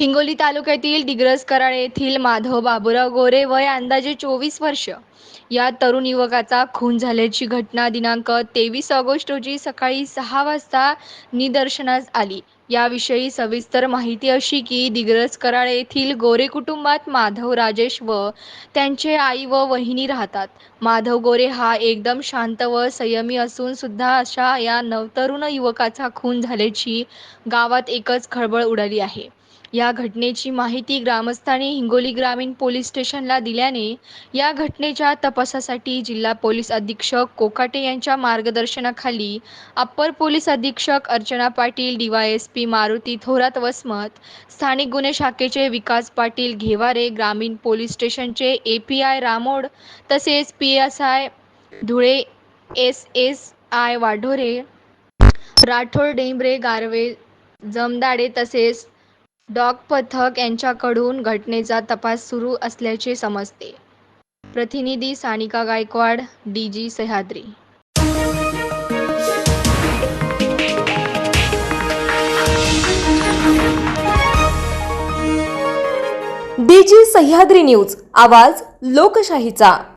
हिंगोली तालुक्यातील दिग्रस कराड येथील माधव बाबुराव गोरे वय अंदाजे चोवीस वर्ष. या तरुण युवकाचा खून झाल्याची घटना दिनांक तेवीस ऑगस्ट रोजी सकाळी सहा वाजता निदर्शनास आली. याविषयी सविस्तर माहिती अशी की दिग्रस कराड येथील गोरे कुटुंबात माधव राजेश व त्यांचे आई व वहिनी राहतात. माधव गोरे हा एकदम शांत व संयमी असून सुद्धा अशा या नवतरुण युवकाचा खून झाल्याची गावात एकच खळबळ उडाली आहे. या घटनेची माहिती ग्रामस्थांनी हिंगोली ग्रामीण पोलीस स्टेशनला दिल्याने या घटनेच्या तपासासाठी जिल्हा पोलीस अधीक्षक कोकाटे यांच्या मार्गदर्शनाखाली अप्पर पोलीस अधीक्षक Archana Patil D Y S P Maruti Thorat Vasmat स्थानिक गुन्हे शाखेचे विकास पाटील घेवारे ग्रामीण पोलीस स्टेशनचे ए पी आय रामोड तसेच P S I Dhule S S I Wadhore Rathod Dembre Garve Jamdade तसेच डॉग पथक यांच्याकडून घटनेचा तपास सुरू असल्याचे समजते. प्रतिनिधी Sanika Gaikwad D G Sahyadri. D G Sahyadri news आवाज लोकशाहीचा.